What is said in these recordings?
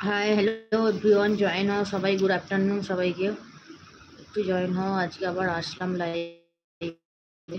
Hi hello everyone join হও সবাই good afternoon সবাইকে একটু জয়েন হও আজকে আবার আসলাম লাইভে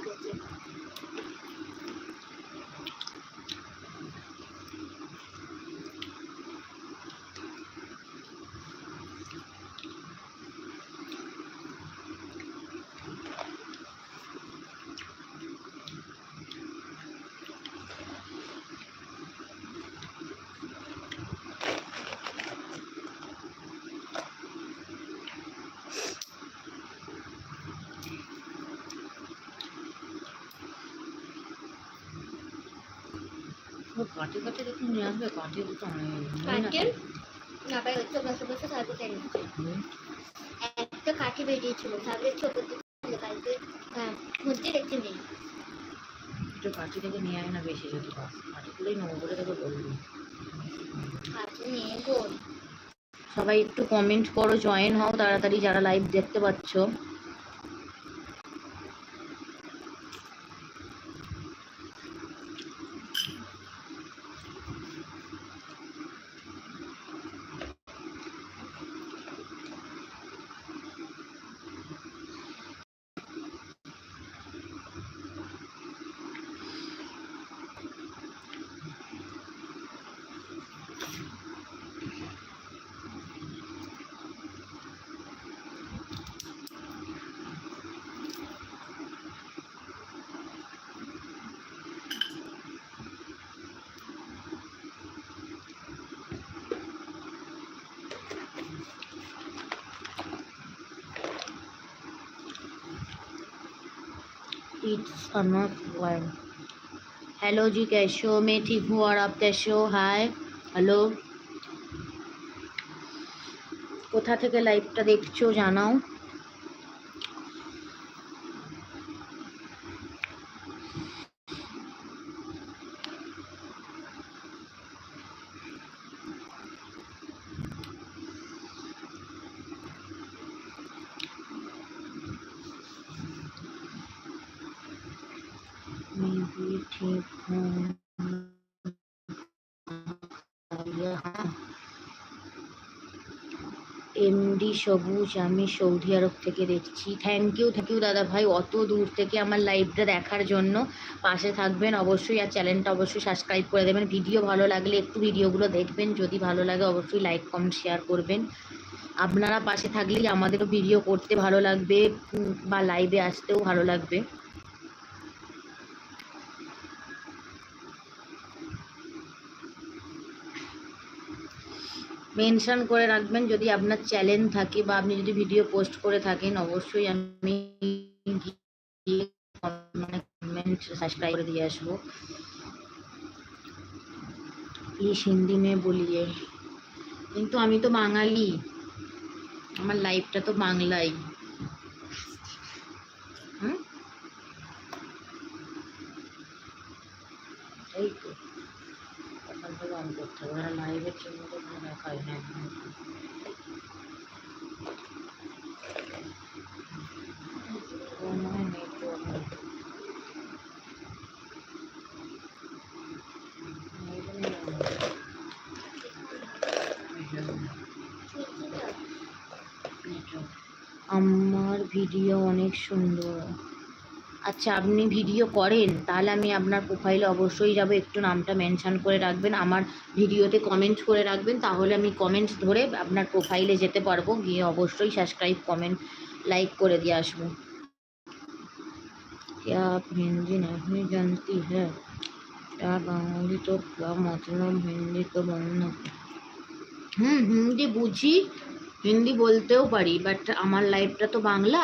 কাটে কাটে দেখুন নিয়ে আসবে কাটে তো না ভাই হচ্ছে বসে বসে সার্ভিস একটা কাঠি বেরিয়েছিল সার্ভিস ছোট ছিল কালকে হ্যাঁ মধ্যে দেখতে নেই। একটু কাঠি থেকে নিয়ে আয় না বেশি যদি কাঠিগুলোই নেব বলে তোকে বলবি। কাঠি সবাই একটু কমেন্ট করো জয়েন হও তাড়াতাড়ি যারা লাইভ দেখতে পাচ্ছ। इट्स अनफ वन हेलो जी कैसे हो मैं ठीक हूँ और आप कैसे हो हाय হ্যালো কোথা থেকে লাইভটা দেখছো জানাও এমডি সবুজ, আমি সৌদি আরব থেকে দেখছি। থ্যাংক ইউ থ্যাংক ইউ দাদা ভাই। অত দূর থেকে আমার লাইভটা দেখার জন্য পাশে থাকবেন। অবশ্যই আর চ্যানেলটা অবশ্যই সাবস্ক্রাইব করে দেবেন। ভিডিও ভালো লাগলে একটু ভিডিওগুলো দেখবেন। যদি ভালো লাগে অবশ্যই লাইক কমেন্ট শেয়ার করবেন। আপনারা পাশে থাকলেই আমাদেরও ভিডিও করতে ভালো লাগবে, বা লাইভে আসতেও ভালো লাগবে। মেনশন করে রাখবেন, যদি আপনার চ্যালেঞ্জ থাকে বা আপনি যদি ভিডিও পোস্ট করে থাকেন, অবশ্যই আমি মানে সাবস্ক্রাইব করে দিয়ে আসব। প্লিজ হিন্দি মে বলিয়ে। কিন্তু আমি তো বাঙালি। আমার লাইফটা তো বাংলাই হুম এই তো সকাল থেকে করতে হবে। লাইভের জন্য তো না। আমার ভিডিও অনেক সুন্দর। আচ্ছা আপনি ভিডিও করেন তাহলে আমি আপনার প্রোফাইলে অবশ্যই যাব একটু নামটা মেনশন করে রাখবেন আমার ভিডিওতে কমেন্ট করে রাখবেন তাহলে আমি কমেন্টস ধরে আপনার প্রোফাইলে যেতে পারবো গিয়ে অবশ্যই সাবস্ক্রাইব কমেন্ট লাইক করে দিয়ে আসবো क्या आप हिंदी नहीं जानती है क्या বাঙালি তো क्या मतलब হিন্দি তো বলনা হুম হিন্দি বুঝি হিন্দি বলতেও পারি বাট আমার লাইফটা তো বাংলা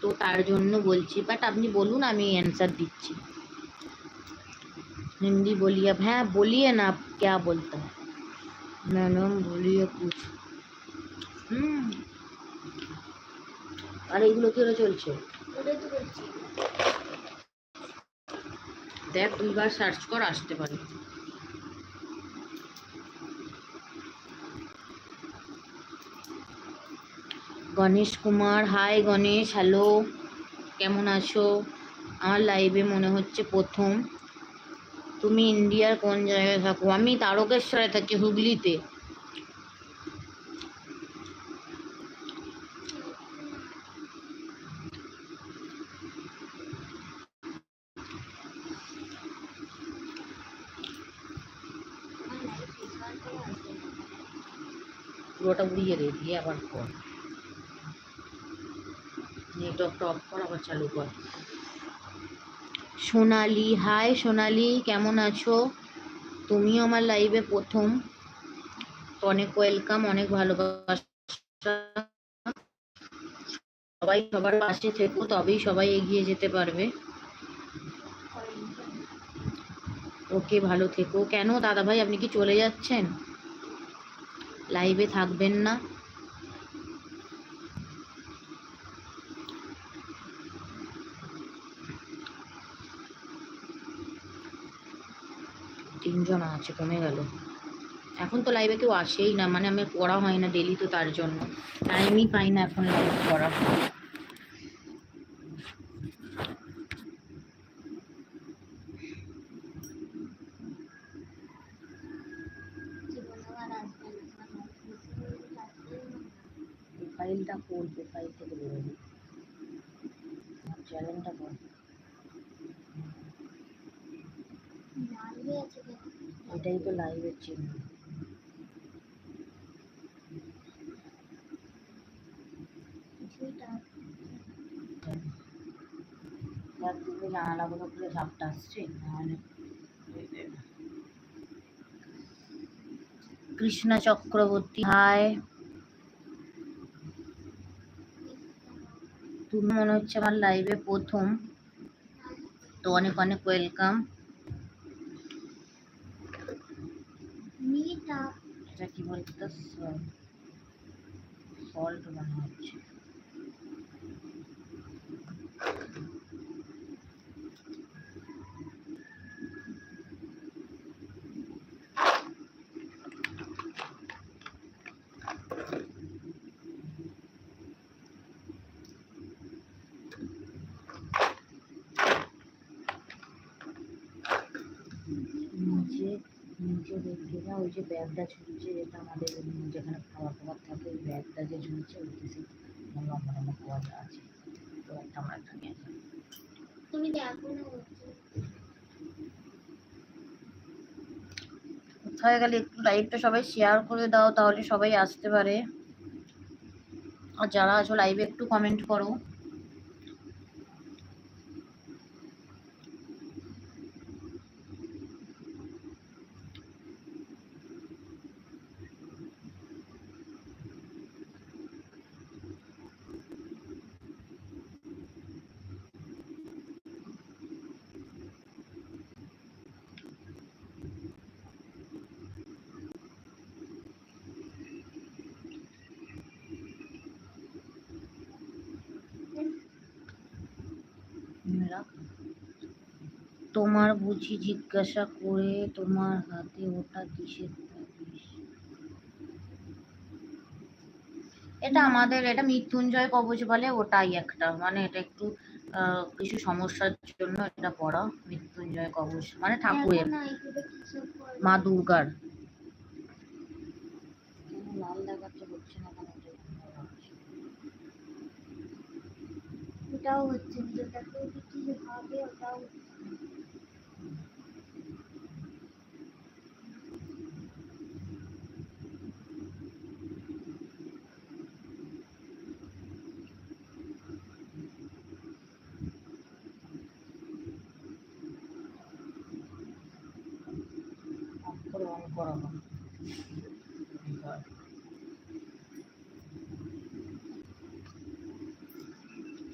তো তার জন্য বলছি বাট আপনি বলুন আমি অ্যান্সার দিচ্ছি हिंदी बोलिए अब हाँ बोलिए ना आप क्या बोलता है मैडम बोलिए कुछ হুম আর এইগুলো কি চলছে ওটাই তো বলছি দেখ দুইবার সার্চ কর আসতে পারে গণেশ কুমার। হাই গণেশ হ্যালো কেমন আছো? আমার লাইভে মনে হচ্ছে প্রথম। তুমি ইন্ডিয়ার কোন জায়গায় থাকো? আমি তারকেশ্বরে থাকি, হুগলিতে। পুরোটা উড়িয়ে দিয়ে আবার কর। নেটওয়ার্কটা অফ কর আবার চালু কর। সোনালি, হাই সোনালি, কেমন আছো? তুমিও আমার লাইভে প্রথম। অনেক ওয়েলকাম অনেক ভালোবাসা। সবাই সবার পাশে থেকো, তবেই সবাই এগিয়ে যেতে পারবে। ওকে, ভালো থেকো। কেন দাদা ভাই আপনি কি চলে যাচ্ছেন? লাইভে থাকবেন না। তিনজন আছে, কমে গেল। এখন তো লাইভে কেউ আসেই না মানে আমার পড়া হয় না ডেলি তো তার জন্য। টাইমই পাই না এখন লাইভ করা জীবনেও আর আসবে না। আমার life শেষ হয়ে গেলে আসবেই না। প্রোফাইলটা কর প্রোফাইল থেকে বেরোবি আমার চ্যানেলটা কর লালই আছে কেন? এটাই খুলে সাপটা আসছে নাহলে কৃষ্ণা চক্রবর্তী, হায়। তুমি মনে হচ্ছে আমার লাইভে প্রথম। তো অনেক অনেক ওয়েলকাম কি বলতো সল্ট মনে হচ্ছে নিচে নিচে দেখতে না ওই যে ব্যাগটা ঝুলছে যেটা আমাদের যেখানে খাবার খাবার থাকে ওই ব্যাগটা যে ঝুলছে ওই দেশে লম্বা লম্বা কুয়াশা আছে। তো একটা আমরা একটা নিয়ে যাব তুমি দেখো না কোথায় গেলে একটু লাইভটা সবাই শেয়ার করে দাও তাহলে সবাই আসতে পারে। আর যারা আছো লাইভে একটু কমেন্ট করো। তোমার বুঝি জিজ্ঞাসা করে তোমার হাতে ওটা কিসের এটা আমাদের এটা মৃত্যুঞ্জয় কবচ বলে ওটাই একটা। মানে এটা একটু কিছু সমস্যার জন্য এটা পড়া মৃত্যুঞ্জয় কবচ। মানে ঠাকুরের। মা দুর্গার। লাল দেখাচ্ছে হচ্ছে না কেন ওটাও হচ্ছে কি হবে ওটাও হচ্ছে না। করাবো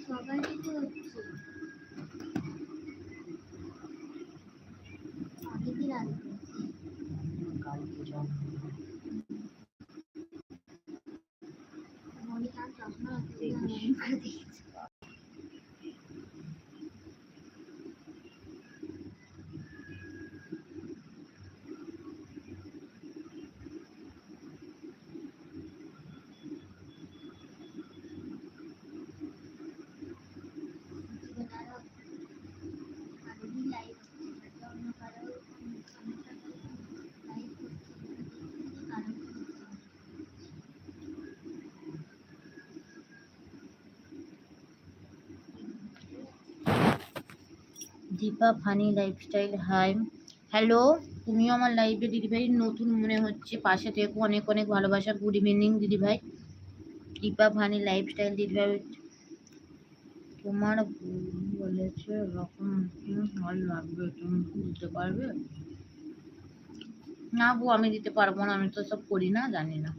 সবারই তো হচ্ছে অনেকদিন আগে হয়েছে। কালকে জব মনিকা চশমা রাখতে দেখিস। মনিকা দেখেছে। জীবন আরও আরও দিন live হচ্ছে, যাতে অন্য কারও উম সমস্যা করে live করছে, দেখতে কারও কিছু হয়। Dipa funny lifestyle hi hello তুমিও আমার লাইভে দিদিভাই নতুন মনে হচ্ছে। পাশে থেকো অনেক অনেক ভালোবাসা। গুড ইভিনিং দিদিভাই। দীপা ফানি লাইফস্টাইল দিদিভাই। তোমার বলেছে এরকম হুম, ভালো লাগবে? তুমি দিতে পারবে? না গো আমি দিতে পারব না আমি তো সব করি না জানি না।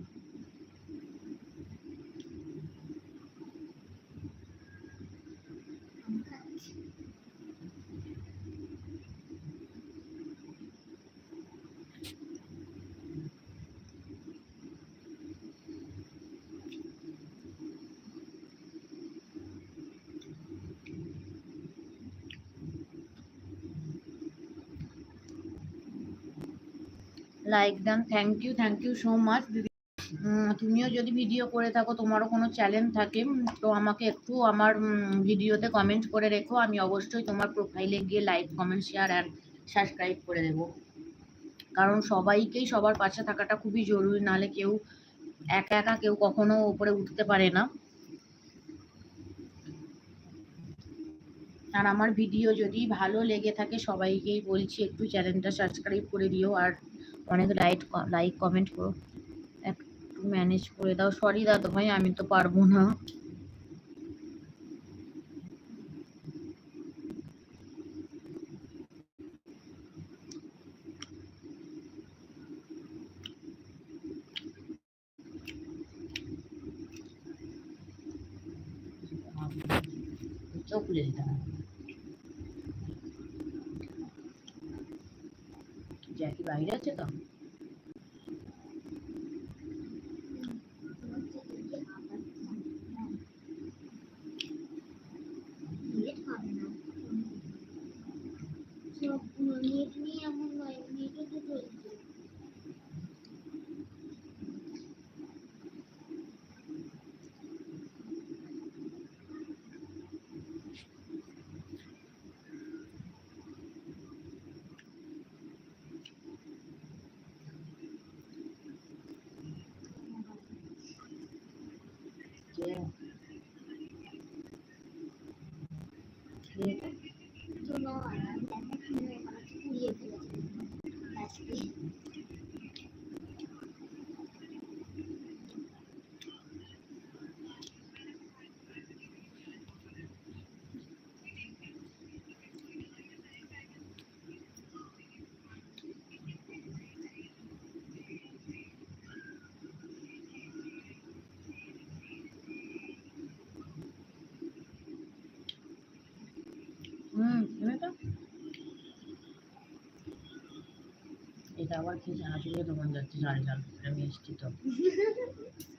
Like done thank you thank you so much দিদি। তুমিও যদি ভিডিও করে থাকো, তোমারও কোনো চ্যালেঞ্জ থাকে তো আমাকে একটু আমার ভিডিওতে কমেন্ট করে রেখো। আমি অবশ্যই তোমার প্রোফাইলে গিয়ে like comment share and subscribe করে দেবো। কারণ সবাইকেই সবার পাশে থাকাটা খুবই জরুরি, নাহলে কেউ একা একা কেউ কখনো উপরে উঠতে পারে না। আর আমার ভিডিও যদি ভালো লেগে থাকে, সবাইকেই বলছি একটু চ্যানেলটা সাবস্ক্রাইব করে দিও। আর অনেক লাইক লাইক কমেন্ট করো। একটু ম্যানেজ করে দাও। সরি দাদা ভাই, আমি তো পারব না চোখ খুলে দিতে হবে বাইরে আছে তো? নেট নিয়ে এমন নয় নেটও তো চলছে। এটা আবার কি? হাসিলে দোকান যাচ্ছে সাড়ে চার এসছি তো।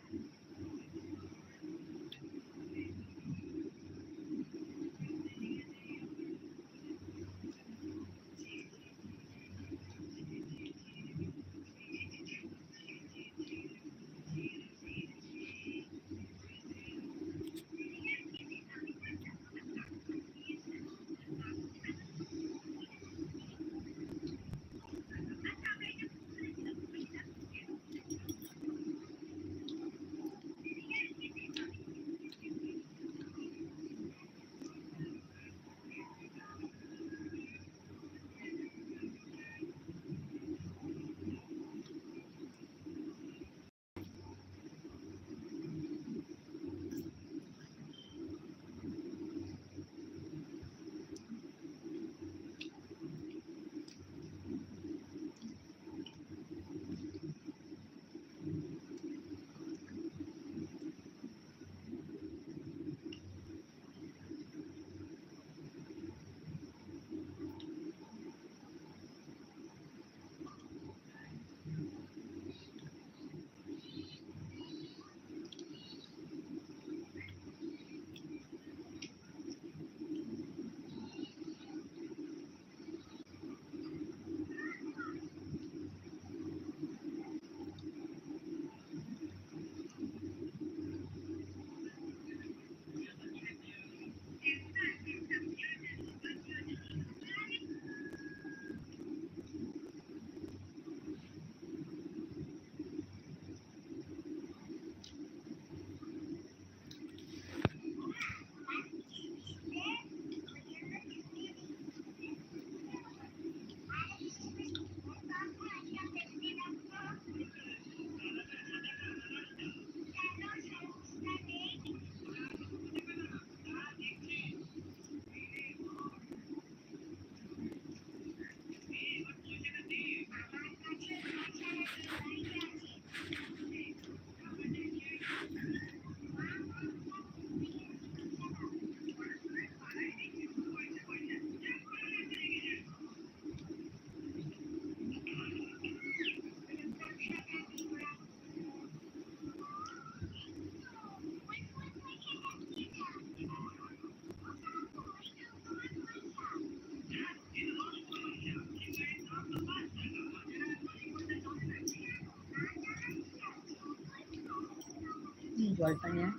জলটা নিয়ে আয়।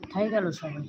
কোথায় গেল সবাই